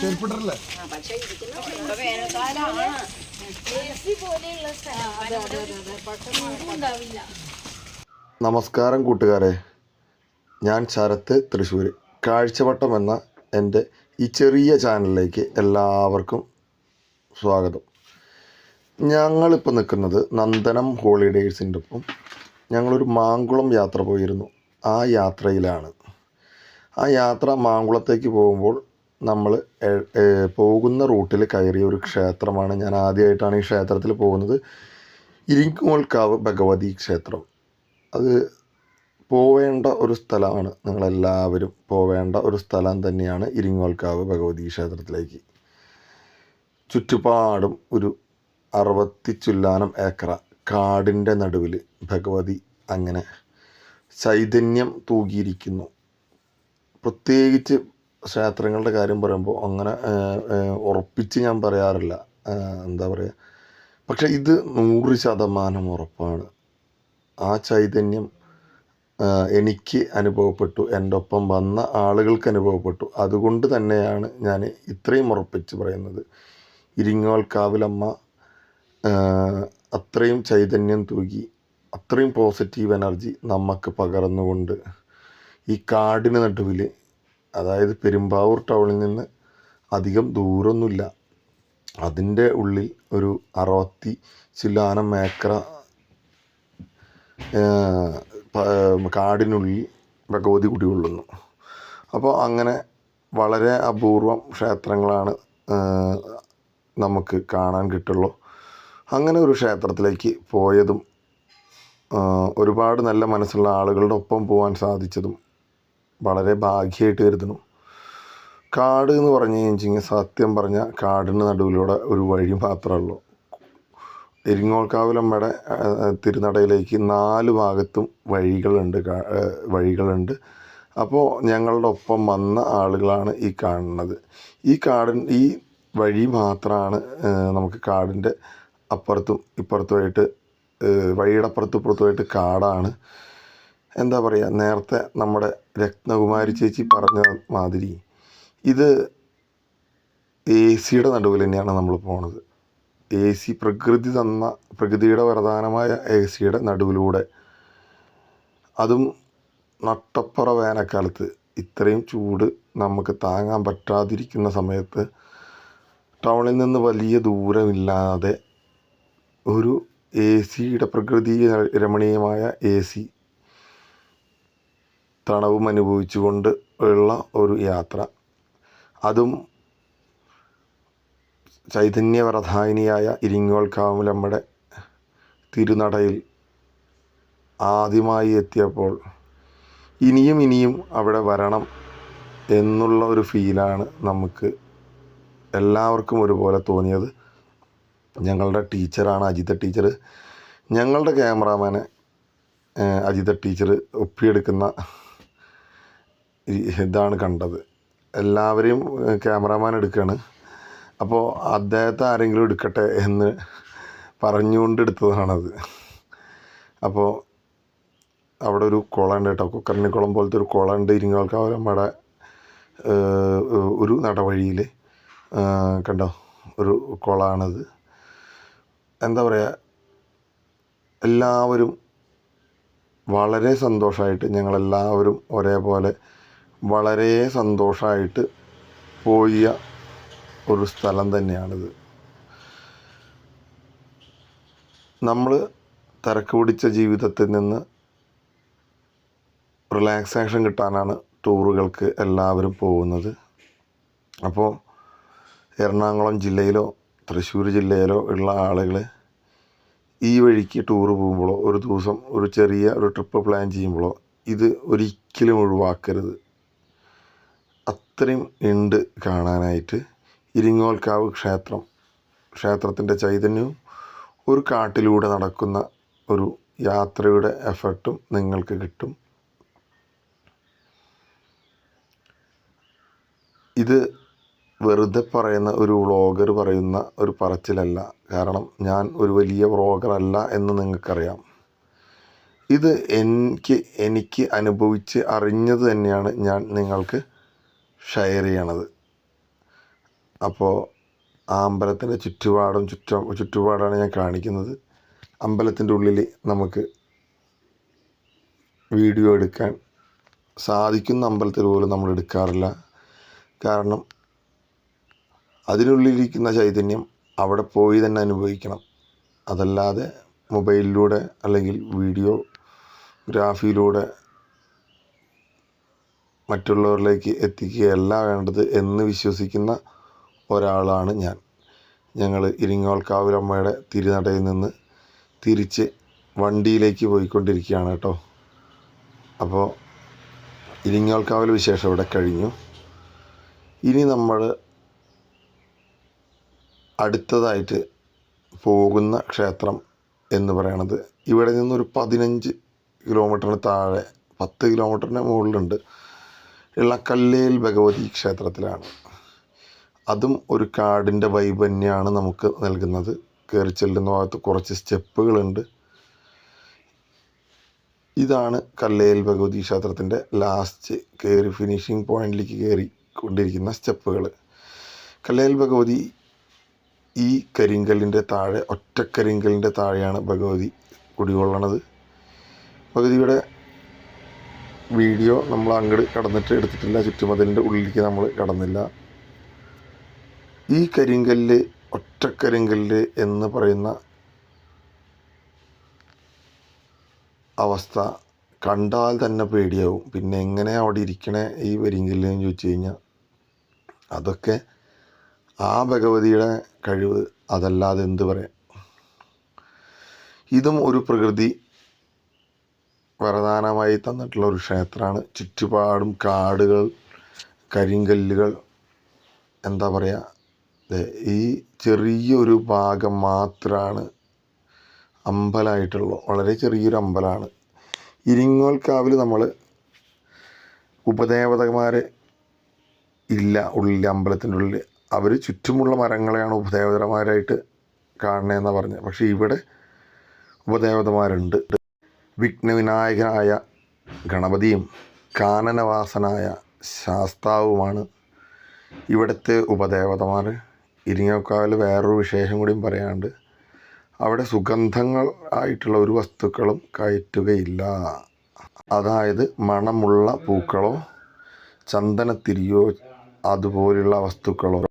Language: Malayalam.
ചെരുപ്പിട്ടല്ലേ നമസ്കാരം കൂട്ടുകാരെ. ഞാൻ ശരത്ത് തൃശ്ശൂർ കാഴ്ചവട്ടം എന്ന എന്റെ ഈ ചെറിയ ചാനലിലേക്ക് എല്ലാവർക്കും സ്വാഗതം. ഞങ്ങളിപ്പോൾ നിൽക്കുന്നത് നന്ദനം ഹോളിഡേയ്സിന്റെ ഒപ്പം. ഞങ്ങളൊരു മാങ്കുളം യാത്ര പോയിരുന്നു. ആ യാത്രയിലാണ്. ആ യാത്ര മാങ്കുളത്തേക്ക് പോകുമ്പോൾ നമ്മൾ പോകുന്ന റൂട്ടിൽ കയറിയ ഒരു ക്ഷേത്രമാണ്. ഞാൻ ആദ്യമായിട്ടാണ് ഈ ക്ഷേത്രത്തിൽ പോകുന്നത്. ഇരിങ്ങോൾക്കാവ് ഭഗവതി ക്ഷേത്രം. അത് പോവേണ്ട ഒരു സ്ഥലമാണ്. നിങ്ങളെല്ലാവരും പോവേണ്ട ഒരു സ്ഥലം തന്നെയാണ് ഇരിങ്ങോൾക്കാവ് ഭഗവതി ക്ഷേത്രത്തിലേക്ക്. ചുറ്റുപാടും ഒരു അറുപത്തി ചുല്ലാനം ഏക്കറ കാടിന്റെ നടുവിൽ ഭഗവതി അങ്ങനെ ചൈതന്യം തൂകിയിരിക്കുന്നു. പ്രത്യേകിച്ച് ക്ഷേത്രങ്ങളുടെ കാര്യം പറയുമ്പോൾ അങ്ങനെ ഉറപ്പിച്ച് ഞാൻ പറയാറില്ല. എന്താ പറയുക പക്ഷെ ഇത് നൂറ് ശതമാനം ഉറപ്പാണ്. ആ ചൈതന്യം എനിക്ക് അനുഭവപ്പെട്ടു. എന്റെ ഒപ്പം വന്ന ആളുകൾക്ക് അനുഭവപ്പെട്ടു. അതുകൊണ്ട് തന്നെയാണ് ഞാൻ ഇത്രയും ഉറപ്പിച്ച് പറയുന്നത്. ഇരിങ്ങോൾക്കാവിലമ്മ ആ, അത്രയും ചൈതന്യം തൂകി അത്രയും പോസിറ്റീവ് എനർജി നമുക്ക് പകർന്നുകൊണ്ട് ഈ കാടിന് നടുവിൽ അതായത് പെരുമ്പാവൂർ ടൗണിൽ നിന്ന് അധികം ദൂരമൊന്നുമില്ല അതിന്റെ ഉള്ളിൽ ഒരു അറുപത്തി ചില്ലാനം ഏക്കറ കാടിനുള്ളിൽ ഭഗവതി കുടികൊള്ളുന്നു അപ്പോൾ അങ്ങനെ വളരെ അപൂർവം ക്ഷേത്രങ്ങളാണ് നമുക്ക് കാണാൻ കിട്ടുള്ളൂ. അങ്ങനെ ഒരു ക്ഷേത്രത്തിലേക്ക് പോയതും ഒരുപാട് നല്ല മനസ്സുള്ള ആളുകളുടെ ഒപ്പം പോകാൻ സാധിച്ചതും വളരെ ഭാഗ്യമായിട്ട് കരുതുന്നു. കാട് എന്ന് പറഞ്ഞു കഴിഞ്ഞാൽ സത്യം പറഞ്ഞാൽ കാടിന് നടുവിലൂടെ ഒരു വഴി മാത്രമേ എരിങ്ങോൾക്കാവിലമ്മയുടെ തിരുനടയിലേക്ക് നാല് ഭാഗത്തും വഴികളുണ്ട് വഴികളുണ്ട്. അപ്പോൾ ഞങ്ങളുടെ ഒപ്പം വന്ന ആളുകളാണ് ഈ കാണുന്നത്. ഈ കാടിൻ ഈ വഴി മാത്രമാണ് നമുക്ക് കാടിന്റെ അപ്പുറത്തും ഇപ്പുറത്തുമായിട്ട് വഴിയുടെ അപ്പുറത്തും ഇപ്പുറത്തുമായിട്ട് കാടാണ്. എന്താ പറയുക നേരത്തെ നമ്മുടെ രത്നകുമാരി ചേച്ചി പറഞ്ഞ മാതിരി ഇത് എ സിയുടെ നടുവിൽ തന്നെയാണ് നമ്മൾ പോണത്. എ സി പ്രകൃതി തന്ന പ്രകൃതിയുടെ വരദാനമായ എ സിയുടെ നടുവിലൂടെ. അതും നട്ടപ്പുറ വേനൽക്കാലത്ത് ഇത്രയും ചൂട് നമുക്ക് താങ്ങാൻ പറ്റാതിരിക്കുന്ന സമയത്ത് ടൗണിൽ നിന്ന് വലിയ ദൂരമില്ലാതെ ഒരു എ സിയുടെ പ്രകൃതി രമണീയമായ എ സി തണവും അനുഭവിച്ചുകൊണ്ട് ഉള്ള ഒരു യാത്ര. അതും ചൈതന്യവരധായിനിയായ ഇരിങ്ങോൾക്കാവിലമ്മയുടെ തിരുനടയിൽ ആദ്യമായി എത്തിയപ്പോൾ ഇനിയും ഇനിയും അവിടെ വരണം എന്നുള്ള ഒരു ഫീലാണ് നമുക്ക് എല്ലാവർക്കും ഒരുപോലെ തോന്നിയത്. ഞങ്ങളുടെ ടീച്ചറാണ് അജിത ടീച്ചർ ഞങ്ങളുടെ ക്യാമറാമാനെ അജിത ടീച്ചർ ഒപ്പിയെടുക്കുന്ന ഇതാണ് കണ്ടത്. എല്ലാവരെയും ക്യാമറാമാൻ എടുക്കുകയാണ് അപ്പോൾ അദ്ദേഹത്തെ ആരെങ്കിലും എടുക്കട്ടെ എന്ന് പറഞ്ഞുകൊണ്ട് എടുത്തതാണത് അപ്പോൾ അവിടെ ഒരു കുളമുണ്ട് കേട്ടോ. കുക്കറിനിക്കുളം പോലത്തെ ഒരു കുളമുണ്ട്. ഇരിങ്ങാൽക്കാവലമ്മയുടെ ഒരു നടവഴിയിൽ കണ്ടോ? ഒരു കുളമാണത്. എന്താ പറയുക എല്ലാവരും വളരെ സന്തോഷമായിട്ട് ഞങ്ങളെല്ലാവരും ഒരേപോലെ വളരെ സന്തോഷമായിട്ട് പോയ ഒരു സ്ഥലം തന്നെയാണിത്. നമ്മൾ തിരക്ക് പിടിച്ച ജീവിതത്തിൽ നിന്ന് റിലാക്സേഷൻ കിട്ടാനാണ് ടൂറുകൾക്ക് എല്ലാവരും പോകുന്നത്. അപ്പോൾ എറണാകുളം ജില്ലയിലോ തൃശ്ശൂർ ജില്ലയിലോ ഉള്ള ആളുകൾ ഈ വഴിക്ക് ടൂർ പോകുമ്പോഴോ ഒരു ദിവസം ഒരു ചെറിയ ഒരു ട്രിപ്പ് പ്ലാൻ ചെയ്യുമ്പോഴോ ഇത് ഒരിക്കലും ഒഴിവാക്കരുത്. അത്രയും ഉണ്ട് കാണാനായിട്ട്. ഇരിങ്ങോൽക്കാവ് ക്ഷേത്രം. ക്ഷേത്രത്തിന്റെ ചൈതന്യവും ഒരു കാട്ടിലൂടെ നടക്കുന്ന ഒരു യാത്രയുടെ എഫർട്ടും നിങ്ങൾക്ക് കിട്ടും. ഇത് വെറുതെ പറയുന്ന ഒരു വ്ളോഗർ പറയുന്ന ഒരു പറച്ചിലല്ല. കാരണം ഞാൻ ഒരു വലിയ വ്ളോഗർ അല്ല എന്ന് നിങ്ങൾക്കറിയാം. ഇത് എനിക്ക് എനിക്ക് അനുഭവിച്ച് അറിഞ്ഞത് തന്നെയാണ് ഞാൻ നിങ്ങൾക്ക് ഷെയർ ചെയ്യണത്. അപ്പോൾ ആ അമ്പലത്തിന്റെ ചുറ്റുപാടും ചുറ്റ ചുറ്റുപാടാണ് ഞാൻ കാണിക്കുന്നത്. അമ്പലത്തിന്റെ ഉള്ളിൽ നമുക്ക് വീഡിയോ എടുക്കാൻ സാധിക്കുന്ന അമ്പലത്തിൽ പോലും നമ്മൾ എടുക്കാറില്ല. കാരണം അതിനുള്ളിലിരിക്കുന്ന ചൈതന്യം അവിടെ പോയി തന്നെ അനുഭവിക്കണം. അതല്ലാതെ മൊബൈലിലൂടെ അല്ലെങ്കിൽ വീഡിയോ ഗ്രാഫിയിലൂടെ മറ്റുള്ളവരിലേക്ക് എത്തിക്കുകയല്ല വേണ്ടത് എന്ന് വിശ്വസിക്കുന്ന ഒരാളാണ് ഞാൻ. ഞങ്ങൾ ഇരിങ്ങോൾക്കാവിലമ്മയുടെ തിരുനടയിൽ നിന്ന് തിരിച്ച് വണ്ടിയിലേക്ക് പോയിക്കൊണ്ടിരിക്കുകയാണ് കേട്ടോ. അപ്പോൾ ഇരിങ്ങോൾക്കാവിൽ വിശേഷം ഇവിടെ കഴിഞ്ഞു. ഇനി നമ്മൾ അടുത്തതായിട്ട് പോകുന്ന ക്ഷേത്രം എന്ന് പറയണത് ഇവിടെ നിന്നൊരു പതിനഞ്ച് കിലോമീറ്ററിന് താഴെ പത്ത് കിലോമീറ്ററിന് മുകളിലുണ്ട്. ഉള്ള കല്ലേൽ ഭഗവതി ക്ഷേത്രത്തിലാണ്. അതും ഒരു കാടിന്റെ വൈബ് തന്നെയാണ് നമുക്ക് നൽകുന്നത്. കയറി ചെല്ലുന്ന ഭാഗത്ത് കുറച്ച് സ്റ്റെപ്പുകളുണ്ട്. ഇതാണ് കല്ലേൽ ഭഗവതി ക്ഷേത്രത്തിന്റെ ലാസ്റ്റ് കയറി ഫിനിഷിംഗ് പോയിന്റിലേക്ക് കയറി കൊണ്ടിരിക്കുന്ന സ്റ്റെപ്പുകൾ കല്ലേൽ ഭഗവതി ഈ കരിങ്കല്ലിന്റെ താഴെ ഒറ്റക്കരിങ്കലിന്റെ താഴെയാണ് ഭഗവതി കുടികൊള്ളണത്. ഭഗവതിയുടെ വീഡിയോ നമ്മൾ അങ്ങോട്ട് കടന്നിട്ട് എടുത്തിട്ടില്ല. ചുറ്റുമതിലിന്റെ ഉള്ളിലേക്ക് നമ്മൾ കടന്നില്ല. ഈ കരിങ്കല്ല് ഒറ്റക്കരിങ്കല്ല് എന്ന് പറയുന്ന അവസ്ഥ കണ്ടാൽ തന്നെ പേടിയാവും. പിന്നെ എങ്ങനെ അവിടെ ഇരിക്കണേ ഈ വരിങ്കല്ല് എന്ന് ചോദിച്ചു കഴിഞ്ഞാൽ അതൊക്കെ ആ ഭഗവതിയുടെ കഴിവ്. അതല്ലാതെ എന്ത് പറയാം? ഇതും ഒരു പ്രകൃതി വരദാനമായി തന്നിട്ടുള്ള ഒരു ക്ഷേത്രമാണ്. ചുറ്റുപാടും കാടുകൾ കരിങ്കല്ലുകൾ എന്താ പറയുക ഈ ചെറിയൊരു ഭാഗം മാത്രമാണ് അമ്പലമായിട്ടുള്ളത് വളരെ ചെറിയൊരു അമ്പലമാണ് ഇരിങ്ങോൽക്കാവിൽ നമ്മൾ ഉപദേവതമാർ ഇല്ല ഉള്ളിൽ അമ്പലത്തിന്റെ ഉള്ളിൽ അവർ ചുറ്റുമുള്ള മരങ്ങളെയാണ് ഉപദേവതമാരായിട്ട് കാണണമെന്നാണ് പറഞ്ഞത് പക്ഷേ ഇവിടെ ഉപദേവതമാരുണ്ട്. വിഘ്നവിനായകനായ ഗണപതിയും കാനനവാസനായ ശാസ്താവുമാണ് ഇവിടുത്തെ ഉപദേവതമാർ. ഇരിങ്ങോക്കാവിൽ വേറൊരു വിശേഷം കൂടിയും പറയാണ്ട് അവിടെ സുഗന്ധങ്ങൾ ആയിട്ടുള്ള ഒരു വസ്തുക്കളും കയറ്റുകയില്ല. അതായത് മണമുള്ള പൂക്കളോ ചന്ദനത്തിരിയോ അതുപോലുള്ള വസ്തുക്കളോ